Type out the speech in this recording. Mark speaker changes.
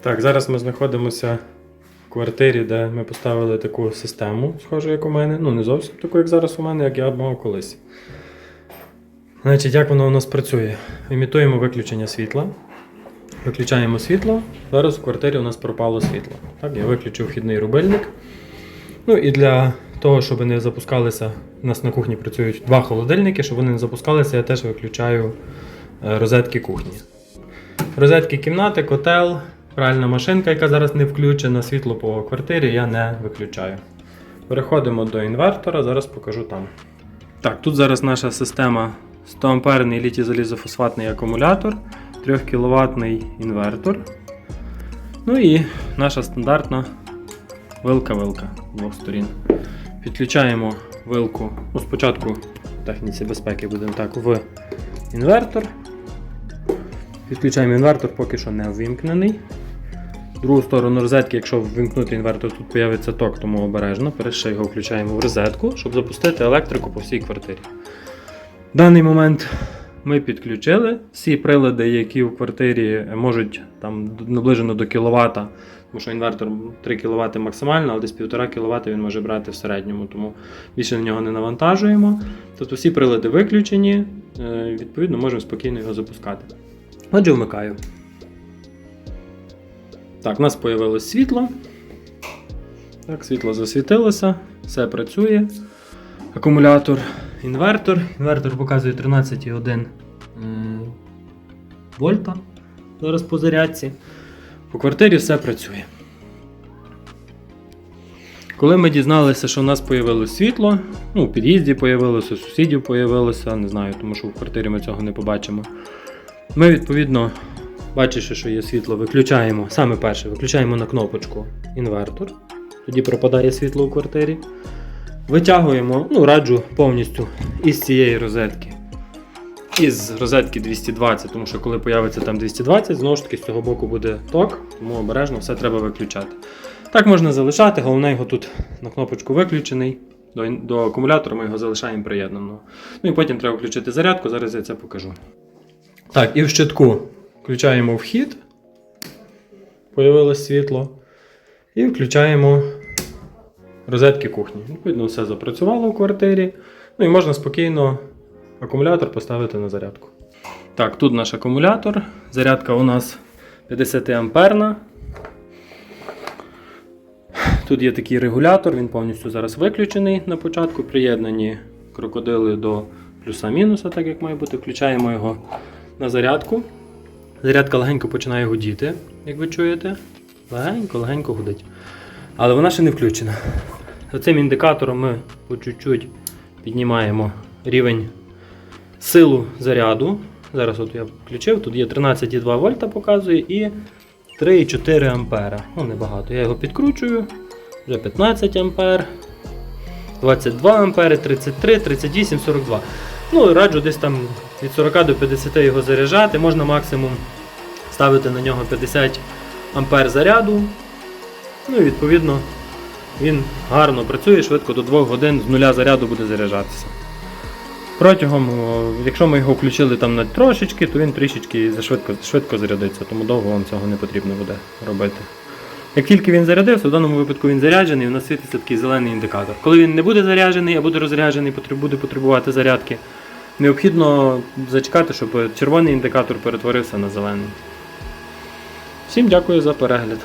Speaker 1: Так, зараз ми знаходимося в квартирі, де ми поставили таку систему, схожу, як у мене. Ну, не зовсім таку, як зараз у мене, як я мав колись. Значить, як воно у нас працює? Імітуємо виключення світла. Виключаємо світло. Зараз в квартирі у нас пропало світло. Так, я виключив вхідний рубильник. Ну і для того, щоб не запускалися, у нас на кухні працюють два холодильники, щоб вони не запускалися, я теж виключаю е, розетки кухні. Розетки кімнати, котел, пральна машинка, яка зараз не включена, світло по квартирі я не виключаю. Переходимо до інвертора, зараз покажу там. Так, тут зараз наша система 100 амперний літій залізофосфатний акумулятор, 3 кВт інвертор. Ну і наша стандартна вилка-вилка двох сторін. Підключаємо вилку. Ну, спочатку в техніці безпеки будемо так в інвертор. Підключаємо інвертор, поки що не ввімкнений. Другу сторону розетки, якщо ввімкнути інвертор, тут з'явиться ток, тому обережно. Перше його включаємо в розетку, щоб запустити електрику по всій квартирі. В даний момент ми підключили всі прилади, які в квартирі можуть там наближено до кВт, тому що інвертор 3 кВт максимально, але десь 1,5 кВт він може брати в середньому, тому більше на нього не навантажуємо. Тобто всі прилади виключені, е, відповідно, можемо спокійно його запускати. Отже, вмикаю. Так, у нас з'явилось світло. Так, світло засвітилося, все працює. Акумулятор, інвертор. Інвертор показує 13,1 е, вольта. Зараз по зарядці. По квартирі все працює. Коли ми дізналися, що у нас з'явилось світло, ну, у під'їзді з'явилося, у сусідів з'явилося, не знаю, тому що в квартирі ми цього не побачимо. Ми, відповідно, бачивши, що є світло, виключаємо, саме перше, виключаємо на кнопочку інвертор. Тоді пропадає світло у квартирі. Витягуємо, ну, раджу повністю із цієї розетки. Із розетки 220, тому що коли появиться там 220, знову ж таки з цього боку буде ток, тому обережно все треба виключати. Так можна залишати, головне його тут на кнопочку виключений. До, до акумулятора ми його залишаємо приєднаного. Ну і потім треба включити зарядку, зараз я це покажу. Так, і в щитку включаємо вхід. Появилось світло. І включаємо розетки кухні. Відповідно, все запрацювало в квартирі. Ну і можна спокійно акумулятор поставити на зарядку. Так, тут наш акумулятор. Зарядка у нас 50 амперна. Тут є такий регулятор, він повністю зараз виключений на початку. Приєднані крокодили до плюса-мінуса, так як має бути. Включаємо його на зарядку. Зарядка легенько починає гудіти, як ви чуєте. Легенько, легенько гудить. Але вона ще не включена. За цим індикатором ми по чуть-чуть піднімаємо рівень силу заряду. Зараз от я включив, тут є 13,2 вольта показує і 3,4 ампера. Ну, небагато. Я його підкручую. Вже 15 ампер, 22 ампери, 33, 38, 42. Ну, раджу десь там від 40 до 50 його заряджати. Можна максимум ставити на нього 50 ампер заряду. Ну і відповідно він гарно працює, швидко до 2 годин з нуля заряду буде заряджатися. Протягом, якщо ми його включили там на трошечки, то він трішечки швидко, швидко зарядиться, тому довго вам цього не потрібно буде робити. Як тільки він зарядився, в даному випадку він заряджений, у нас світиться такий зелений індикатор. Коли він не буде заряджений, а буде розряджений, буде потребувати зарядки, необхідно зачекати, щоб червоний індикатор перетворився на зелений. Всім дякую за перегляд.